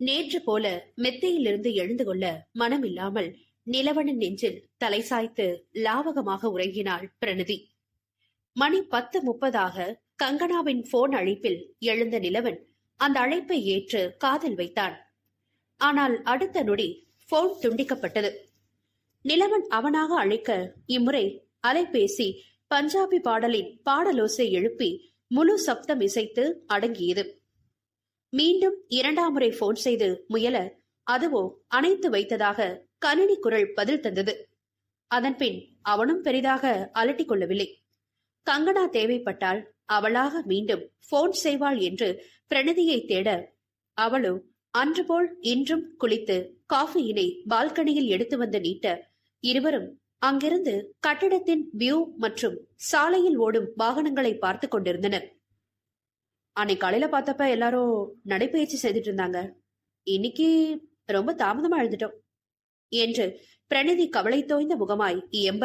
நேற்று போல மெத்தையிலிருந்து எழுந்து கொள்ள மனமில்லாமல் நிலவனின் நெஞ்சில் தலை சாய்த்து லாவகமாக உறங்கினாள் பிரணதி. மணி பத்து முப்பதாக கங்கனாவின் போன் அழைப்பில் எழுந்த நிலவன் அந்த அழைப்பை ஏற்று காதல் வைத்தான். ஆனால் அடுத்த நொடி போன் துண்டிக்கப்பட்டது. நிலவன் அவனாக அழைக்க இம்முறை அலைபேசி பஞ்சாபி பாடலின் பாடலோசை எழுப்பி முழு சப்தம் இசைத்து அடங்கியது. மீண்டும் இரண்டாம் முறை போன் செய்து முயல அதுவோ அணைத்து வைத்ததாக கணினி குரல் பதில் தந்தது. அதன்பின் அவனும் பெரிதாக அலட்டிக் கொள்ளவில்லை. கங்கனா தேவைப்பட்டால் அவளாக மீண்டும் போன் செய்வாள் என்று பிரணதியை தேட அவளோ அன்று போல் இன்றும் குளித்து காஃபியினை பால்கனியில் எடுத்து வந்து நீட்ட இருவரும் அங்கிருந்து கட்டிடத்தின் வியூ மற்றும் சாலையில் ஓடும் வாகனங்களை பார்த்து கொண்டிருந்தனர். அன்னைக்கு காலையில பார்த்தப்ப எல்லாரும் நடைபயிற்சி செய்துட்டு இருந்தாங்க. இன்னைக்கு ரொம்ப தாமதமா எழுந்துட்டோம் என்று பிரணிதி கவலை தோய்ந்த முகமாய் எம்ப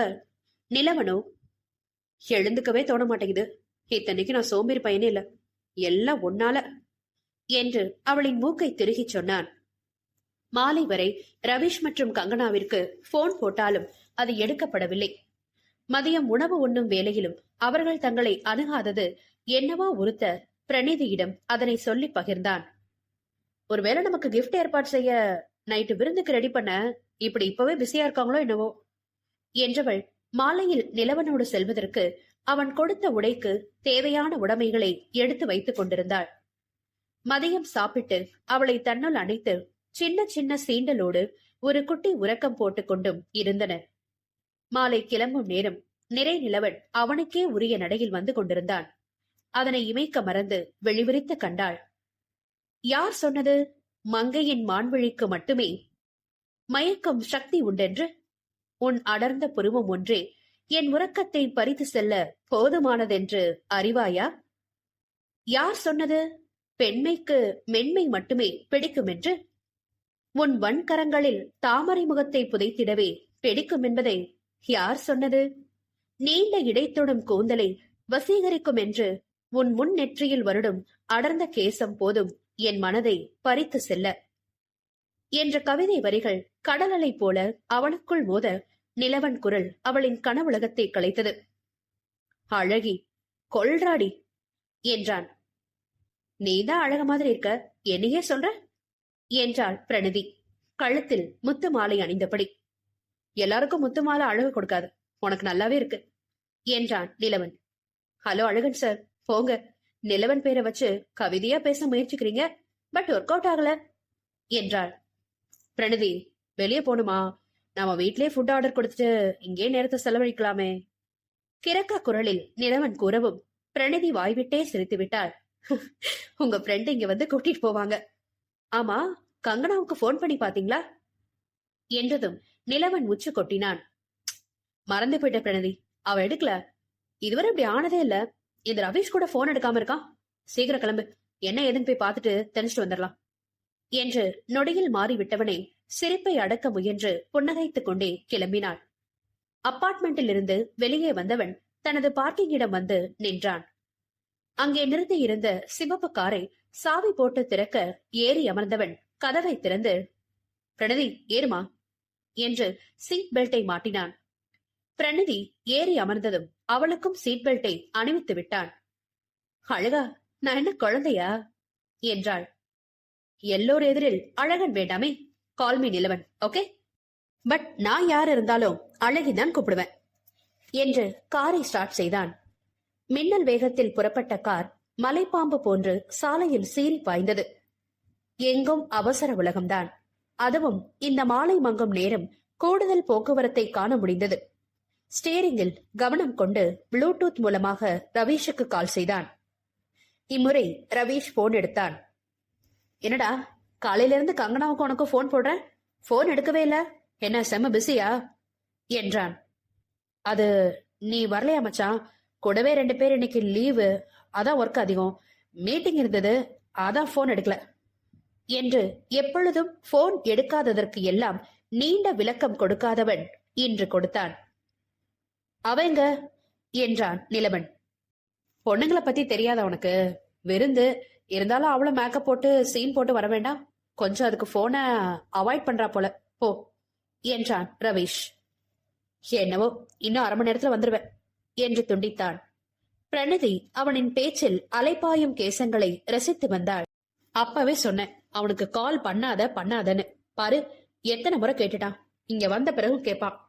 நிலவனோ எழுந்துக்கவே தோண மாட்டேங்குது. இத்தனைக்கு நான் சோம்பேறி பையனே இல்ல. எல்லாம் ஒன்னால என்று அவளின் மூக்கை திருகிச் சொன்னான். மாலை வரை ரவிஷ் மற்றும் கங்கனாவிற்கு போன் போட்டாலும் அது எடுக்கப்படவில்லை. மதியம் உணவு உண்ணும் வேலையிலும் அவர்கள் தங்களை அணுகாதது என்னவோ ஒருத்த பிரணிதியிடம் அதனை சொல்லி பகிர்ந்தான். ஒருவேளை நமக்கு கிஃப்ட் ஏற்பாடு செய்ய நைட்டு விருந்துக்கு ரெடி பண்ண இப்படி இப்பவே பிஸியா இருக்காங்களோ என்னவோ? என்றவள் மாலையில் நிலவனோடு செல்வதற்கு அவன் கொடுத்த உடைக்கு தேவையான உடைமைகளை எடுத்து வைத்துக் கொண்டிருந்தாள். மதியம் சாப்பிட்டு அவளை தன்னுள் அணைத்து சின்ன சின்ன சீண்டலோடு ஒரு குட்டி உறக்கம் போட்டுக்கொண்டும் இருந்தனர் மாலை கிளம்பும் நேரம் நிறை நிலவன் அவனுக்கே உரிய நடையில் வந்து கொண்டிருந்தான். அதனை இமைக்க மறந்து வெளிவிரித்து கண்டாள். யார் சொன்னது? மங்கையின் மான்விழிக்கு மட்டுமே. மயக்கம் சக்தி உண்டென்று? உன் அடர்ந்த புருவம் ஒன்றே. என் உறக்கத்தை பறித்து செல்ல போதுமானதென்று அறிவாயா? யார் சொன்னது? பெண்மைக்கு மென்மை மட்டுமே பிடிக்கும் என்று உன் வன்கரங்களில் தாமரை முகத்தை புதைத்திடவே பிடிக்கும் என்பதை யார் சொன்னது? நீண்ட இடைத்தொடும் கூந்தலை வசீகரிக்கும் என்று உன் முன் நெற்றியில் வருடும் அடர்ந்த கேசம் போதும். என் மனதை பறித்து செல்ல. என்ற கவிதை வரிகள் கடலலை போல அவனுக்குள் மோத நிலவன் குரல் அவளின் கனவுலகத்தை கலைத்தது. அழகி கொள்ராடி என்றான். நீதான் அழக மாதிரி இருக்க. என்னையே சொல்ற? என்றாள் பிரணிதி கழுத்தில் முத்து மாலை அணிந்தபடி. எல்லாருக்கும் முத்து மாலை அழகு கொடுக்காது. உனக்கு நல்லாவே இருக்கு என்றான் நிலவன். ஹலோ அழகன் சார். போங்க. நிலவன் பேரை வச்சு கவிதையா பேச முயற்சிக்கிறீங்க பட் ஒர்க் அவுட் ஆகல என்றாள். பிரணதி வெளியே போகணுமா நாம வீட்லயே ஃபுட் ஆர்டர் கொடுத்துட்டு இங்கே நேரத்தை செலவழிக்கலாமே. கிறக்க குரலில் நிலவன் கூறவும் பிரணதி வாய்விட்டே சிரித்து விட்டாள். உங்க ஃப்ரெண்ட் இங்க வந்து கூட்டிட்டு போவாங்க. ஆமா கங்கனாவுக்கு ஃபோன் பண்ணி பாத்தீங்களா? என்றதும் நிலவன் உச்சு கொட்டினான். மறந்து போயிட்ட பிரணதி அவ எடுக்கல. இதுவரை இப்படி ஆனதே இல்ல. இந்த ரவீஷ் கூட போன் எடுக்காம இருக்கான் சீக்கிரம் கிளம்பு. என்ன ஏதுன்னு போய் பார்த்துட்டு தெரிஞ்சுட்டு வந்துடலாம். என்று நொடியில் மாறிவிட்டவனை சிரிப்பை அடக்க முயன்று புன்னகைத்துக் கொண்டே கிளம்பினான் அப்பார்ட்மெண்டில் இருந்து வெளியே வந்தவன் தனது பார்க்கிங்கிடம் வந்து நின்றான். அங்கே நிறுத்தி இருந்த சிவப்பு காரை சாவி போட்டு திறக்க ஏறி அமர்ந்தவன் கதவை திறந்து பிரணதி ஏறுமா என்று சீட் பெல்ட்டை மாட்டினான். பிரணதி ஏறி அமர்ந்ததும் அவளுக்கும் சீட் பெல்ட்டை அணிவித்து விட்டான். அழகா நான் என்ன குழந்தையா? என்றாள். எல்லோர் எதிரில் அழகன் வேண்டாமே கால்மி நிலவன் ஓகே பட் நான் யார் இருந்தாலும் அழகிதான் கூப்பிடுவேன் என்று காரை ஸ்டார்ட் செய்தான். மின்னல் வேகத்தில் புறப்பட்ட கார் மலைப்பாம்பு போன்று சாலையில் சீறி பாய்ந்தது. எங்கும் அவசர உலகம்தான். அதுவும் இந்த மாலை மங்கும் நேரம் கூடுதல் போக்குவரத்தை காண முடிந்தது. ஸ்டேரிங்கில் கவனம் கொண்டு ப்ளூடூத் மூலமாக ரவீஷுக்கு கால் செய்தான். இம்முறை ரவீஷ் போன் எடுத்தான். என்னடா காலையிலிருந்து கங்கனாவுக்கு உனக்கு ஃபோன் போடுறேன் ஃபோன் எடுக்கவே இல்ல? என்ன செம்ம பிஸியா என்றான். அது நீ வரலையா மச்சான்? கூடவே ரெண்டு பேர் இன்னைக்கு லீவு அதான் ஒர்க் அதிகம். மீட்டிங் இருந்தது. அதான் ஃபோன் எடுக்கல. என்று எப்பொழுதும் போன் எடுக்காததற்கு எல்லாம் நீண்ட விளக்கம் கொடுக்காதவன் இன்று கொடுத்தான். அவங்க? என்றான் நிலவன். பொண்ணுங்களை பத்தி தெரியாத அவனுக்கு விருந்து? இருந்தாலும் அவளும் மேக்கப் போட்டு சீன் போட்டு வர வேண்டாம். கொஞ்சம் அதுக்கு போனை அவாய்ட் பண்றா போல. போ என்றான் ரவீஷ். என்னவோ இன்னும் அரை மணி நேரத்துல வந்துருவேன் என்று துண்டித்தான். பிரணதி அவனின் பேச்சில் அலைப்பாயும் கேசங்களை ரசித்து வந்தாள். அப்பவே சொன்னேன் அவனுக்கு கால் பண்ணாத பண்ணாதன்னு. பாரு எத்தனை முறை கேட்டுட்டான். இங்க வந்த பிறகு கேட்பான்.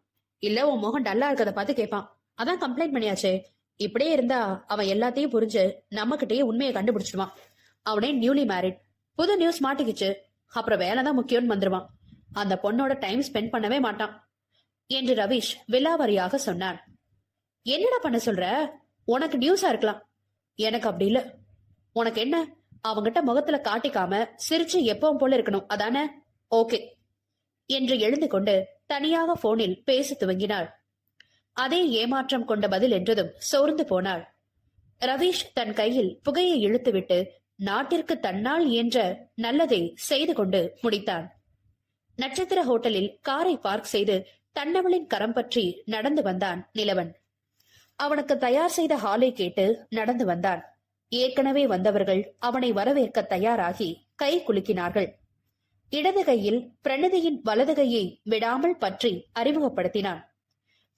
இல்ல உன் முகம் டல்லா இருக்கத பார்த்து கேட்பான் அதான் கம்ப்ளைண்ட் பண்ணியாச்சே. இப்படியே இருந்தா அவன் எல்லாத்தையும் புரிஞ்சு நம்மகிட்டயே உண்மையை கண்டுபிடிச்சிடுவான். அவனே நியூலி மேரிட் புது நியூஸ் மாட்டிக்கிச்சு. அப்புறம் வேலை தான் முக்கியம்னு வந்துருவான். அந்த பொண்ணோட டைம் ஸ்பெண்ட் பண்ணவே மாட்டான். என்று ரவீஷ் விலாவரியாக சொன்னான் என்னடா பண்ண சொல்ற? உனக்கு நியூஸா இருக்கலாம். எனக்கு அப்படி இல்ல. உனக்கு என்ன? அவங்கிட்ட முகத்துல காட்டிக்காம சிரிச்சு எப்பவும் போல இருக்கணும். அதானே? ஓகே. என்று எழுந்து கொண்டு தனியாக போனில் பேச துவங்கினாள். அதே ஏமாற்றம் கொண்ட பதில் என்றதும் சோர்ந்து போனாள். ரவீஷ் தன் கையில் புகையை இழுத்துவிட்டு நாட்டிற்கு தன்னால் இயன்ற நல்லதை செய்து கொண்டு முடித்தான். நட்சத்திர ஹோட்டலில் காரை பார்க் செய்து தன்னவளின் கரம் பற்றி நடந்து வந்தான் நிலவன். அவனுக்கு தயார் செய்த ஹாலை கேட்டு நடந்து வந்தான். ஏற்கனவே வந்தவர்கள் அவனை வரவேற்க தயாராகி கை குலுக்கினார்கள். இடது கையில் பிரணதியின் வலது கையை விடாமல் பற்றி அறிமுகப்படுத்தினான்.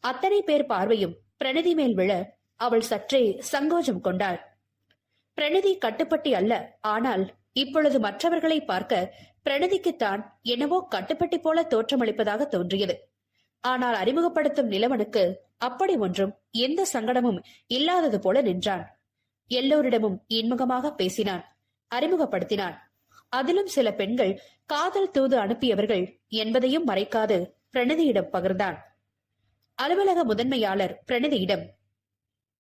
அத்தனை பேர் பார்வையும் பிரணதி மேல் விழ அவள் சற்றே சங்கோஜம் கொண்டாள். பிரணதி கட்டுப்பட்டி அல்ல ஆனால் இப்பொழுது மற்றவர்களை பார்க்க பிரணதிக்குத்தான் என்னவோ கட்டுப்பட்டி போல தோற்றமளிப்பதாக தோன்றியது. ஆனால் அறிமுகப்படுத்தும் நிலவனுக்கு அப்படி ஒன்றும் எந்த சங்கடமும் இல்லாதது போல நின்றான். எல்லோரிடமும் இன்முகமாக பேசினான் அறிமுகப்படுத்தினான். அதிலும் சில பெண்கள் காதல் தூது அனுப்பியவர்கள் என்பதையும் மறைக்காது பிரணதியிடம் பகிர்ந்தான். அலுவலக முதன்மையாளர் பிரணதியிடம்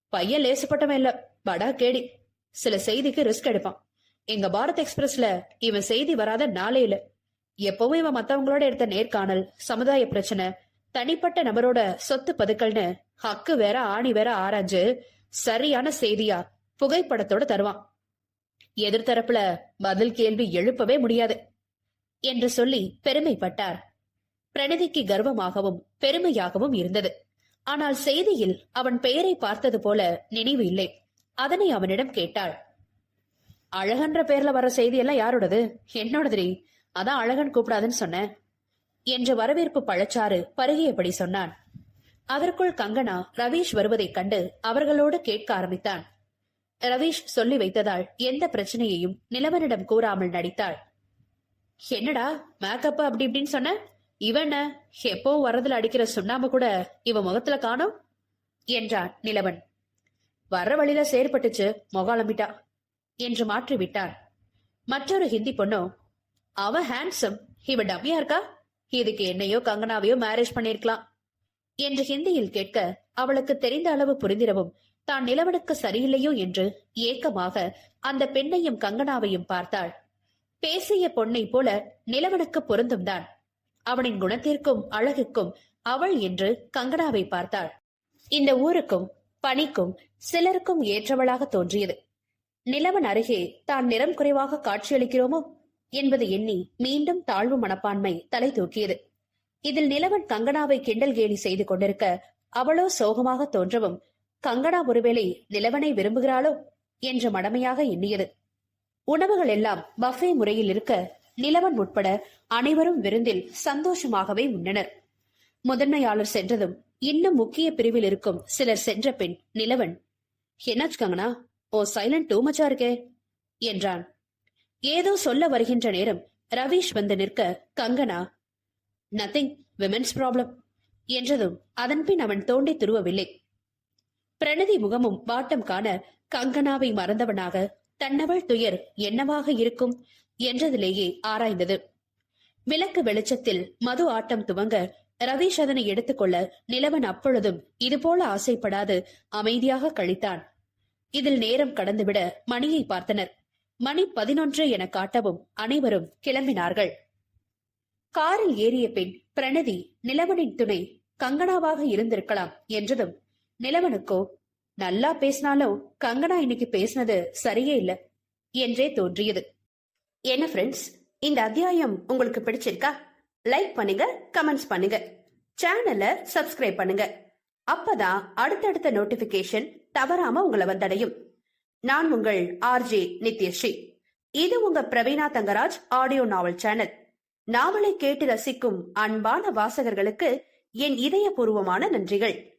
பையன் லேசுப்பட்டவன் இல்ல படா கேடி. சில செய்திக்கு ரிஸ்க் எடுப்பான். எங்க பாரத் எக்ஸ்பிரஸ்ல இவன் செய்தி வராத நாளே இல்ல. எப்பவும் இவன் மத்தவங்களோட எடுத்த நேர்காணல் சமுதாய பிரச்சனை தனிப்பட்ட நபரோட சொத்து பதுக்கல்னு ஹக்கு வேற ஆணி வேற ஆராய்ஞ்சு சரியான செய்தியா புகைப்படத்தோட தருவான். எதிர்த்தரப்புல பதில் கேள்வி எழுப்பவே முடியாது என்று சொல்லி பெருமைப்பட்டார். பிரணிதிக்கு கர்வமாகவும் பெருமையாகவும் இருந்தது. ஆனால் செய்தியில் அவன் பெயரை பார்த்தது போல நினைவு இல்லை. அதனை அவனிடம் கேட்டாள். அழகன்ற பேர்ல வர செய்தியெல்லாம் யாரோடது? என்னோடதுரி அதான் அழகன் கூப்பிடாதுன்னு சொன்னேன் என்று வரவேற்பு பழச்சாறு பருகியபடி சொன்னான். அதற்குள் கங்கனா ரவீஷ் வருவதைக் கண்டு அவர்களோடு கேட்க ஆரம்பித்தான். ரவீஷ் சொல்லி வைத்ததால் எந்த பிரச்சனையையும் நிலவனிடம் கூறாமல் நடித்தாள். என்னடா மேக்கப் அப்படி இப்படின்னு சொன்ன? இவன எப்போ வரதுல அடிக்கிற சுண்ணாம்பு கூட இவன் முகத்துல காணோம்? என்றான் நிலவன். வர்ற வழியில செயற்பட்டுச்சு முகாலமிட்டா என்று மாற்றி விட்டான் மற்றொரு ஹிந்தி பொண்ணோ அவன் ஹேண்ட்ஸம் இவ டம்மியா இருக்கா? இதுக்கு என்னையோ கங்கனாவையோ மேரேஜ் பண்ணிருக்கலாம் என்று ஹிந்தியில் கேட்க அவளுக்கு தெரிந்த அளவு புரிந்திரவும் தான் நிலவனுக்கு சரியில்லையோ என்று ஏக்கமாக அந்த பெண்ணையும் கங்கனாவையும் பார்த்தாள். பேசிய பொண்ணை போல நிலவனுக்கு பொருந்தும் தான். அவனின் குணத்திற்கும் அழகுக்கும் அவள் என்று கங்கனாவை பார்த்தாள். இந்த ஊருக்கும் பணிக்கும் சிலருக்கும் ஏற்றவளாக தோன்றியது. நிலவன் அருகே தான் நிறம் குறைவாக காட்சியளிக்கிறோமோ என்பது எண்ணி மீண்டும் தாழ்வு மனப்பான்மை தலை தூக்கியது. இதில் நிலவன் கங்கனாவை கிண்டல் கேலி செய்து கொண்டிருக்க அவளோ சோகமாக தோன்றவும் கங்கனா ஒருவேளை நிலவனை விரும்புகிறாளோ என்று மடமையாக எண்ணியது. உணவுகள் எல்லாம் பஃபே முறையில் இருக்க நிலவன் உட்பட அனைவரும் விருந்தில் சந்தோஷமாகவே உண்டனர். முதன்மையாளர் சென்றதும் இன்னும் முக்கிய பிரிவில் இருக்கும் சிலர் சென்ற பின் நிலவன் என்னாச்சு கங்கனா ஓ சைலண்ட் டூ மச்சா இருக்கே? என்றான். ஏதோ சொல்ல வருகின்ற நேரம் ரவீஷ் வந்து நிற்க கங்கனா நத்திங் விமென்ஸ் ப்ராப்ளம் என்றதும் அதன்பின் அவன் தோண்டி துருவவில்லை. பிரணதி முகமும் வாட்டம் காண கங்கனாவை மறந்தவனாக தன்னவள் துயர் என்னவாக இருக்கும்? என்றதிலேயே ஆராய்ந்தது. விளக்கு வெளிச்சத்தில் மது ஆட்டம் துவங்க ரவீஷ் அதனை எடுத்துக்கொள்ள நிலவன் அப்பொழுதும் இதுபோல ஆசைப்படாது அமைதியாக கழித்தான். இதில் நேரம் கடந்துவிட மணியை பார்த்தனர். மணி பதினொன்று என காட்டவும் அனைவரும் கிளம்பினார்கள். காரில் ஏறிய பின் பிரணதி நிலவனின் துணை கங்கனாவாக இருந்திருக்கலாம் என்றதும் நிலவனுக்கோ? நல்லா பேசினாலும் கங்கனா இன்னைக்கு பேசினது சரியே இல்ல என்றே தோன்றியது. என்ன ஃப்ரெண்ட்ஸ் இந்த அத்தியாயம் உங்களுக்கு பிடிச்சிருக்கா? லைக் பண்ணுங்க கமெண்ட்ஸ் பண்ணுங்க. சேனலை சப்ஸ்கிரைப் பண்ணுங்க. அப்பதான் அடுத்தடுத்த நோட்டிபிகேஷன் தவறாம உங்களை வந்தடையும். நான் உங்கள் ஆர்ஜே நித்யஸ்ரீ. இது உங்க Praveena Thangaraj audio novel channel நாவலை கேட்டு ரசிக்கும் அன்பான வாசகர்களுக்கு என் இதயபூர்வமான நன்றிகள்.